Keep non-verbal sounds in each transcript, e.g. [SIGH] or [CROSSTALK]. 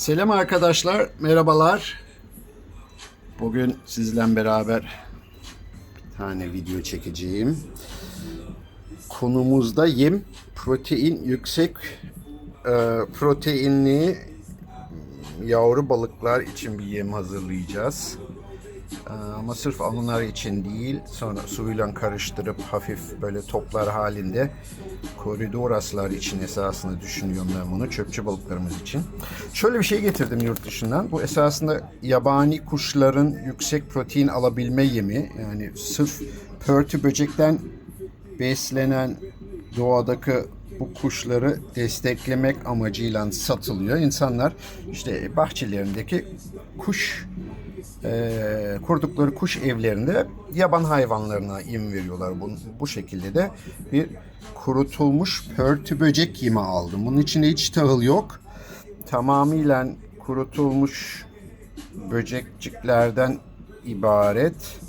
Selam arkadaşlar, merhabalar. Bugün sizle beraber bir tane video çekeceğim. Konumuzda yem, protein yüksek e, proteinli yavru balıklar için bir yem hazırlayacağız. E, Ama sırf onlar için değil, sonra suyla karıştırıp hafif böyle toplar halinde koridoraslar için esasında düşünüyorum ben bunu, çöpçü balıklarımız için. Şöyle bir şey getirdim yurt dışından. Bu esasında yabani kuşların yüksek protein alabilme yemi. Yani sırf pörtü böcekten beslenen doğadaki bu kuşları desteklemek amacıyla satılıyor. İnsanlar işte bahçelerindeki kuş e, kurdukları kuş evlerinde yaban hayvanlarına yem veriyorlar. Bu, bu şekilde de bir kurutulmuş pörtü böcek yemi aldım. Bunun içinde hiç tahıl yok. Tamamıyla kurutulmuş böcekçiklerden ibaret.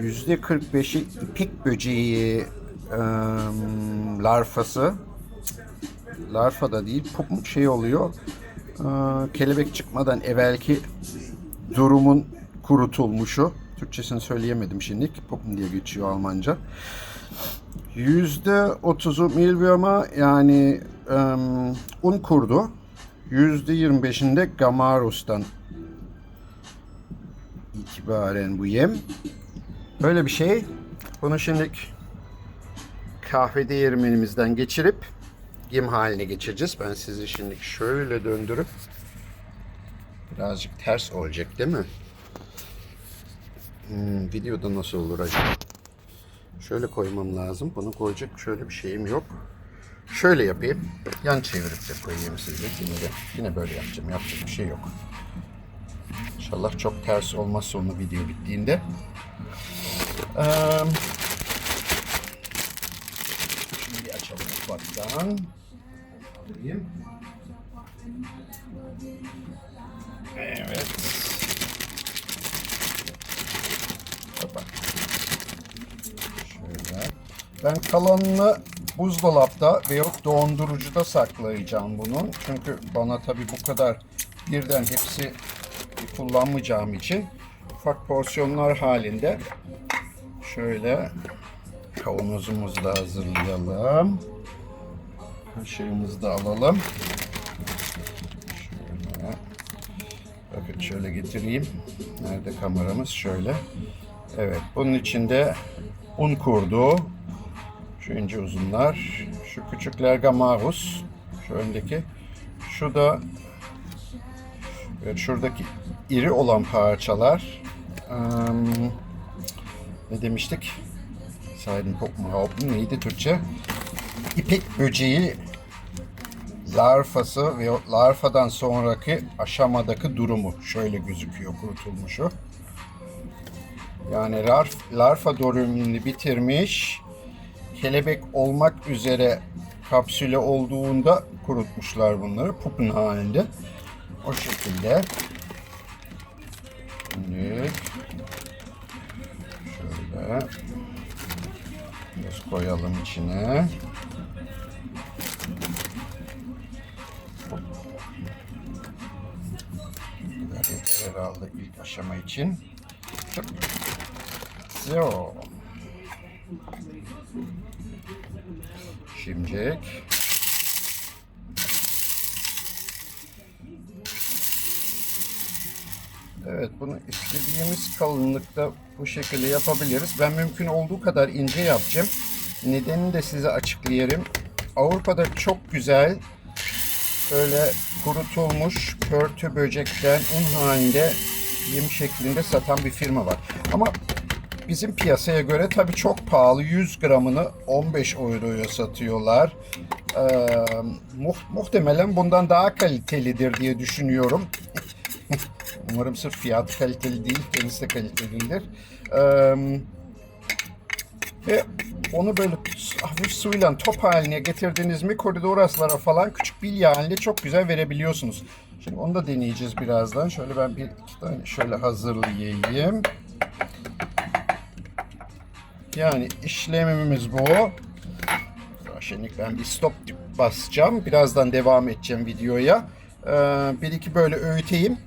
Yüzde 45'i ipek böceği e, larfası. Larfa da değil, pup şey oluyor. E, kelebek çıkmadan evvelki durumun kurutulmuşu. Türkçesini söyleyemedim şimdi. Puppen diye geçiyor Almanca. Yüzde otuzu milbiyoma yani em, un kurdu. Yüzde yirmi beşinde gamarus'tan itibaren bu yem. Böyle bir şey. Bunu şimdi kahve değirmenimizden geçirip yem haline geçireceğiz. Ben sizi şimdi şöyle döndürüp birazcık ters olacak değil mi? Hmm, videoda nasıl olur acaba? Şöyle koymam lazım. Bunu koyacak şöyle bir şeyim yok. Şöyle yapayım. Yan çevirip de koyayım size. Yine yine böyle yapacağım. Yapacak bir şey yok. İnşallah çok ters olmaz sonra video bittiğinde. Ee, şimdi açalım ufaktan. Alayım. Ben kalanını buzdolapta ve yok dondurucuda saklayacağım bunun. Çünkü bana tabi bu kadar birden hepsi kullanmayacağım için ufak porsiyonlar halinde şöyle kavanozumuzu da hazırlayalım. Kaşığımızı da alalım. Şöyle. Bakın şöyle getireyim. Nerede kameramız? Şöyle. Evet. Bunun içinde un kurdu. Şu ince uzunlar. Şu küçükler gamarus. Şu öndeki. Şu da evet, şuradaki iri olan parçalar. Em, ne demiştik? Seiden Puppenraupen neydi Türkçe? İpek böceği larfası ve larfadan sonraki aşamadaki durumu şöyle gözüküyor kurutulmuşu. Yani larf, larfa dönemini bitirmiş, kelebek olmak üzere kapsüle olduğunda kurutmuşlar bunları pupen halinde. O şekilde. Şimdi şöyle biraz koyalım içine. herhalde ilk aşama için. So. Şimdilik Evet bunu istediğimiz kalınlıkta bu şekilde yapabiliriz. Ben mümkün olduğu kadar ince yapacağım. Nedenini de size açıklayayım. Avrupa'da çok güzel böyle kurutulmuş pörtü böcekten un halinde yem şeklinde satan bir firma var. Ama bizim piyasaya göre tabii çok pahalı. 100 gramını 15 euroya satıyorlar. Ee, muh- muhtemelen bundan daha kalitelidir diye düşünüyorum. [LAUGHS] Umarım sırf fiyat kaliteli değil, kendisi de kalitelidir. Ee, ve onu böyle hafif suyla top haline getirdiniz mi koridoraslara falan küçük bilye halinde çok güzel verebiliyorsunuz. Şimdi onu da deneyeceğiz birazdan. Şöyle ben bir iki tane şöyle hazırlayayım. Yani işlemimiz bu. Şimdi ben bir stop basacağım. Birazdan devam edeceğim videoya. Ee, bir iki böyle öğüteyim.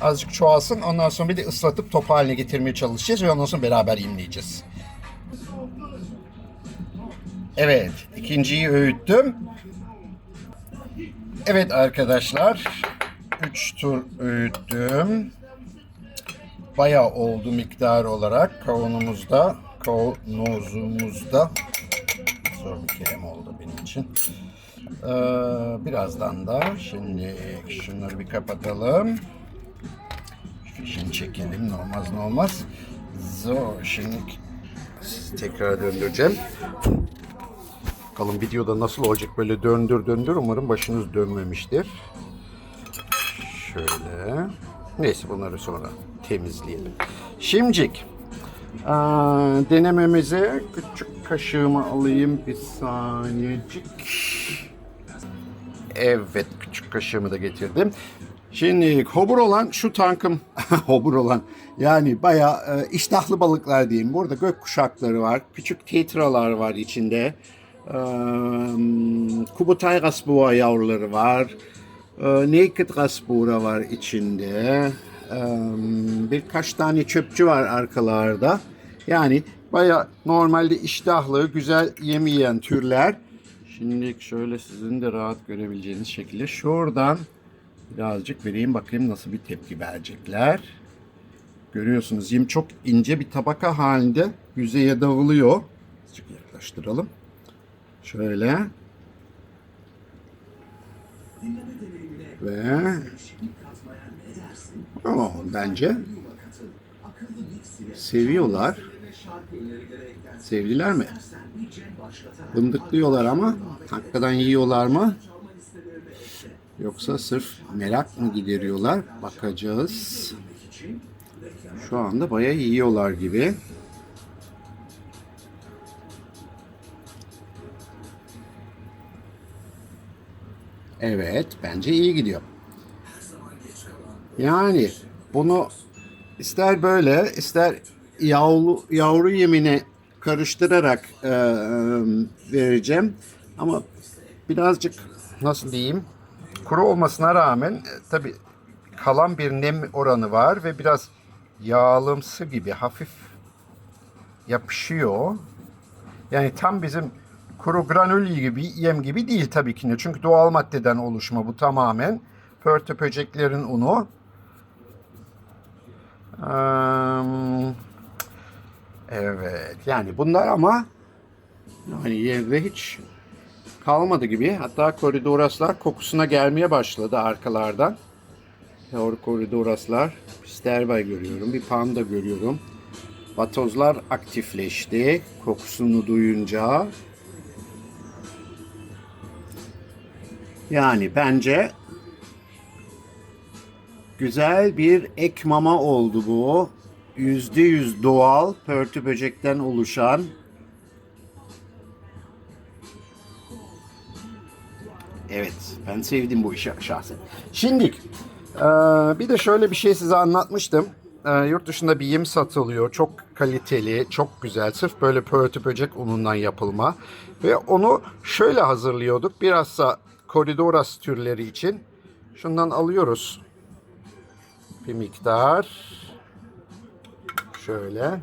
Azıcık çoğalsın. Ondan sonra bir de ıslatıp top haline getirmeye çalışacağız ve ondan sonra beraber yemleyeceğiz. Evet, ikinciyi öğüttüm. Evet arkadaşlar, 3 tur öğüttüm. Bayağı oldu miktar olarak kavanozumuzda, kavanozumuzda. Zor bir kelime oldu benim için. Ee, birazdan da şimdi şunları bir kapatalım. Fişini çekelim. Ne olmaz ne olmaz. Zor. Şimdi tekrar döndüreceğim. Bakalım videoda nasıl olacak böyle döndür döndür. Umarım başınız dönmemiştir. Şöyle. Neyse bunları sonra temizleyelim. Şimdicik. Aa, denememize küçük kaşığımı alayım bir saniyecik. Evet küçük kaşığımı da getirdim. Şimdi hobur olan şu tankım [LAUGHS] hobur olan yani bayağı e, iştahlı balıklar diyeyim. Burada gök kuşakları var. Küçük tetralar var içinde. Ee, Kubutay Rasboğa yavruları var. Ee, Naked Rasboğa var içinde. Birkaç tane çöpçü var arkalarda. Yani baya normalde iştahlı, güzel yemeyen türler. Şimdi şöyle sizin de rahat görebileceğiniz şekilde şuradan birazcık vereyim bakayım nasıl bir tepki verecekler. Görüyorsunuz yem çok ince bir tabaka halinde yüzeye dağılıyor. Azıcık yaklaştıralım. Şöyle. Ve oh, bence seviyorlar. Sevdiler mi? Bındıklıyorlar ama hakikaten yiyorlar mı? Yoksa sırf merak mı gideriyorlar? Bakacağız. Şu anda bayağı yiyorlar gibi. Evet, bence iyi gidiyor. Yani bunu ister böyle, ister yavru, yavru yemine karıştırarak e, e, vereceğim. Ama birazcık nasıl diyeyim, kuru olmasına rağmen e, tabi kalan bir nem oranı var ve biraz yağlımsı gibi hafif yapışıyor. Yani tam bizim kuru granül gibi yem gibi değil tabii ki. Çünkü doğal maddeden oluşma bu tamamen. Pörtü böceklerin unu. Evet yani bunlar ama yani yerde hiç kalmadı gibi. Hatta koridoraslar kokusuna gelmeye başladı arkalardan. Yavru koridoraslar. Sterbay görüyorum. Bir panda görüyorum. Vatozlar aktifleşti. Kokusunu duyunca. Yani bence güzel bir ek mama oldu bu. Yüzde yüz doğal pörtü böcekten oluşan Evet, ben sevdim bu işi şahsen. Şimdi eee, bir de şöyle bir şey size anlatmıştım. Eee, yurt dışında bir yem satılıyor. Çok kaliteli, çok güzel. Sırf böyle pörtü böcek unundan yapılma. Ve onu şöyle hazırlıyorduk. Bilhassa koridoras türleri için. Şundan alıyoruz. Bir miktar. Şöyle.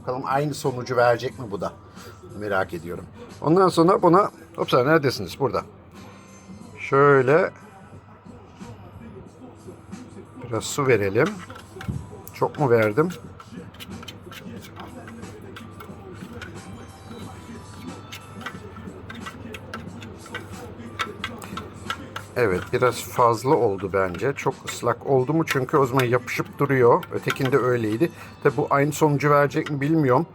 Bakalım aynı sonucu verecek mi bu da? Merak ediyorum. Ondan sonra buna... Hopsa neredesiniz? Burada. Şöyle biraz su verelim. Çok mu verdim? Evet biraz fazla oldu bence. Çok ıslak oldu mu çünkü o zaman yapışıp duruyor. Ötekinde öyleydi. Tabi bu aynı sonucu verecek mi bilmiyorum.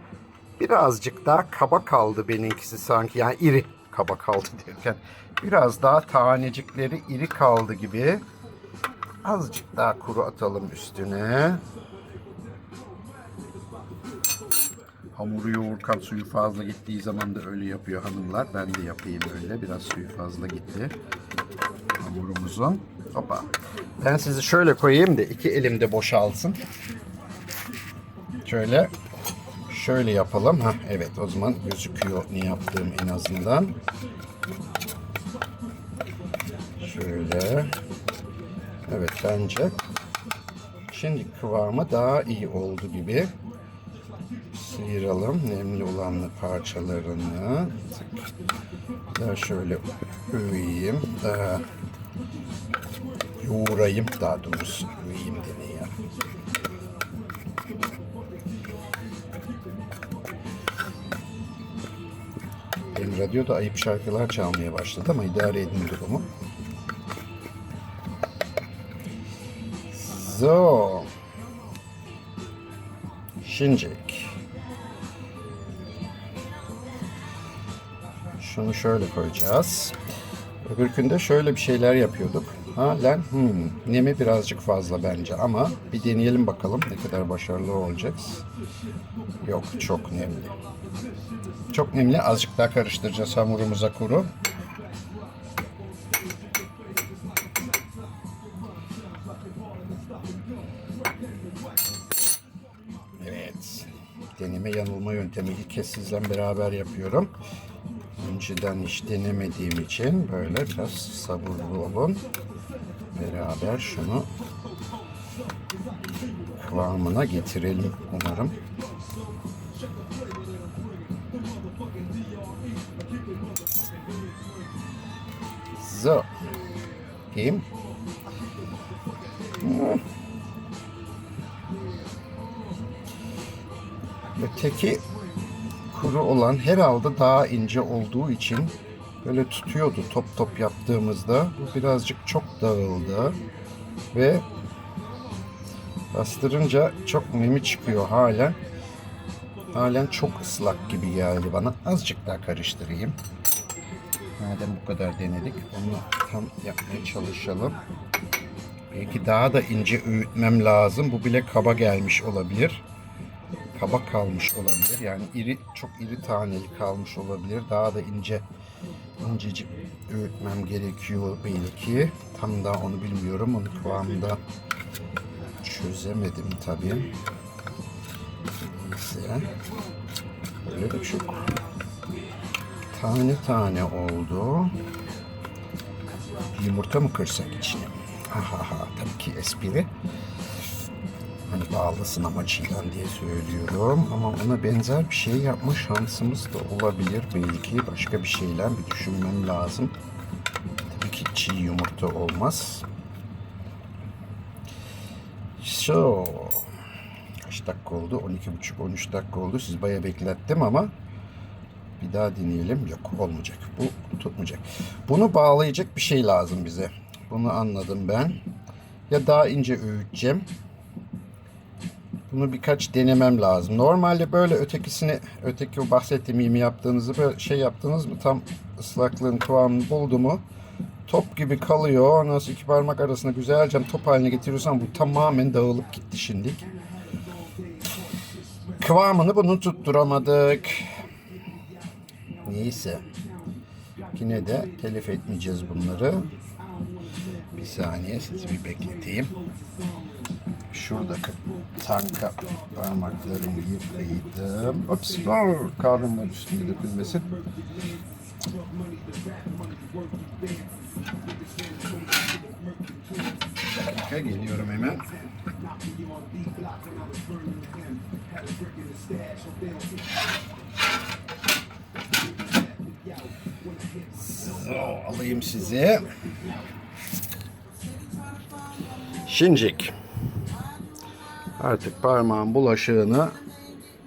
Birazcık daha kaba kaldı benimkisi sanki. Yani iri kaba kaldı [LAUGHS] derken. Biraz daha tanecikleri iri kaldı gibi. Azıcık daha kuru atalım üstüne. Hamuru yoğururken suyu fazla gittiği zaman da öyle yapıyor hanımlar. Ben de yapayım öyle. Biraz suyu fazla gitti hamurumuzun. Hoppa. Ben sizi şöyle koyayım da iki elimde boşalsın. Şöyle şöyle yapalım. Ha evet o zaman gözüküyor ne yaptığım en azından. Şöyle Evet bence. Şimdi kıvamı daha iyi oldu gibi. Sıyıralım nemli olan parçalarını. Daha şöyle öveyim. Daha yoğurayım daha doğrusu. Öveyim dene ya. Benim radyoda ayıp şarkılar çalmaya başladı ama idare edin durumu. So. Şincik. Şunu şöyle koyacağız. Öbürkünde şöyle bir şeyler yapıyorduk. Halen hmm, nemi birazcık fazla bence ama bir deneyelim bakalım ne kadar başarılı olacağız. Yok çok nemli. Çok nemli azıcık daha karıştıracağız hamurumuza kuru. Evet. Deneme yanılma yöntemi ilk kez sizle beraber yapıyorum. Önceden hiç denemediğim için böyle biraz sabırlı olun. Beraber şunu kıvamına getirelim umarım. So. Bakayım. Öteki kuru olan herhalde daha ince olduğu için böyle tutuyordu top top yaptığımızda. Bu birazcık çok dağıldı ve bastırınca çok nemi çıkıyor halen. Halen çok ıslak gibi geldi bana. Azıcık daha karıştırayım. Madem bu kadar denedik, onu tam yapmaya çalışalım. Belki daha da ince öğütmem lazım. Bu bile kaba gelmiş olabilir. Kaba kalmış olabilir. Yani iri, çok iri taneli kalmış olabilir. Daha da ince, incecik öğütmem gerekiyor belki. Tam daha onu bilmiyorum. Onu kıvamında çözemedim tabii. Neyse. Böyle de çok tane tane oldu. Yumurta mı kırsak içine? Ha ha ha tabii ki espri. Bağlısın amacıyla diye söylüyorum. Ama ona benzer bir şey yapma şansımız da olabilir belki. Başka bir şeyler bir düşünmem lazım. Tabii ki çiğ yumurta olmaz. So. Kaç dakika oldu? 12,5-13 dakika oldu. Siz bayağı beklettim ama bir daha deneyelim. Yok olmayacak. Bu tutmayacak. Bunu bağlayacak bir şey lazım bize. Bunu anladım ben. Ya daha ince öğüteceğim. Bunu birkaç denemem lazım. Normalde böyle ötekisini, öteki o bahsettiğim yemi yaptığınızı böyle şey yaptınız mı tam ıslaklığın kıvamını buldu mu top gibi kalıyor. Nasıl iki parmak arasında güzelce top haline getiriyorsan bu tamamen dağılıp gitti şimdilik. Kıvamını bunu tutturamadık. Neyse. Yine de telef etmeyeceğiz bunları. Bir saniye sizi bir bekleteyim. Şuradaki tanka parmaklarımı yıkaydım. Ops, kahvem var üstünde dökülmesin. Dakika geliyorum hemen. So, alayım sizi. Şincik. Artık parmağın bulaşığını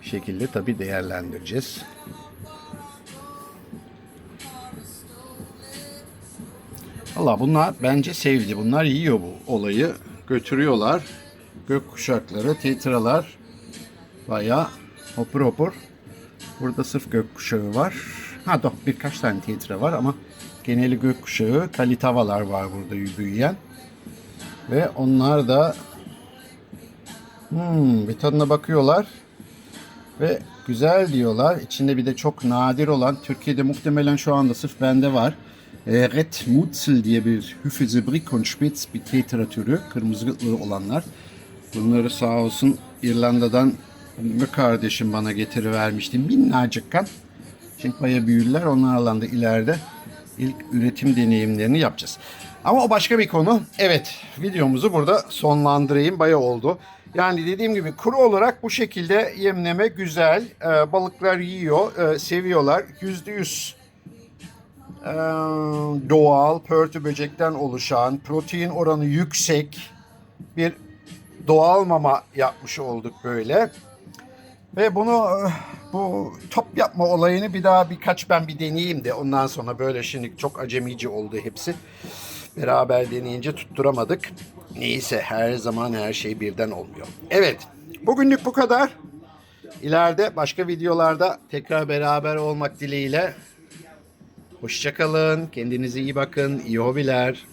şekilde tabi değerlendireceğiz. Valla bunlar bence sevdi. Bunlar yiyor bu olayı. Götürüyorlar. Gök kuşakları, tetralar. Baya hopur hopur. Burada sırf gökkuşağı var. Ha da birkaç tane tetra var ama geneli gökkuşağı, kalitavalar var burada büyüyen. Ve onlar da hmm, bir tadına bakıyorlar. Ve güzel diyorlar. İçinde bir de çok nadir olan, Türkiye'de muhtemelen şu anda sırf bende var. E, Red Mutzel diye bir Hüfezebrik Spitz bir tetra türü. Kırmızı olanlar. Bunları sağ olsun İrlanda'dan bir kardeşim bana getirivermişti. Minnacıkken. Şimdi baya büyürler. Onlarla da ileride ilk üretim deneyimlerini yapacağız. Ama o başka bir konu. Evet, videomuzu burada sonlandırayım. Baya oldu. Yani dediğim gibi kuru olarak bu şekilde yemleme güzel. Ee, balıklar yiyor, e, seviyorlar. Yüzde yüz e, doğal, pörtü böcekten oluşan, protein oranı yüksek bir doğal mama yapmış olduk böyle. Ve bunu eh, bu top yapma olayını bir daha birkaç ben bir deneyeyim de ondan sonra böyle şimdi çok acemici oldu hepsi. Beraber deneyince tutturamadık. Neyse her zaman her şey birden olmuyor. Evet bugünlük bu kadar. İleride başka videolarda tekrar beraber olmak dileğiyle. Hoşçakalın. Kendinize iyi bakın. İyi hobiler.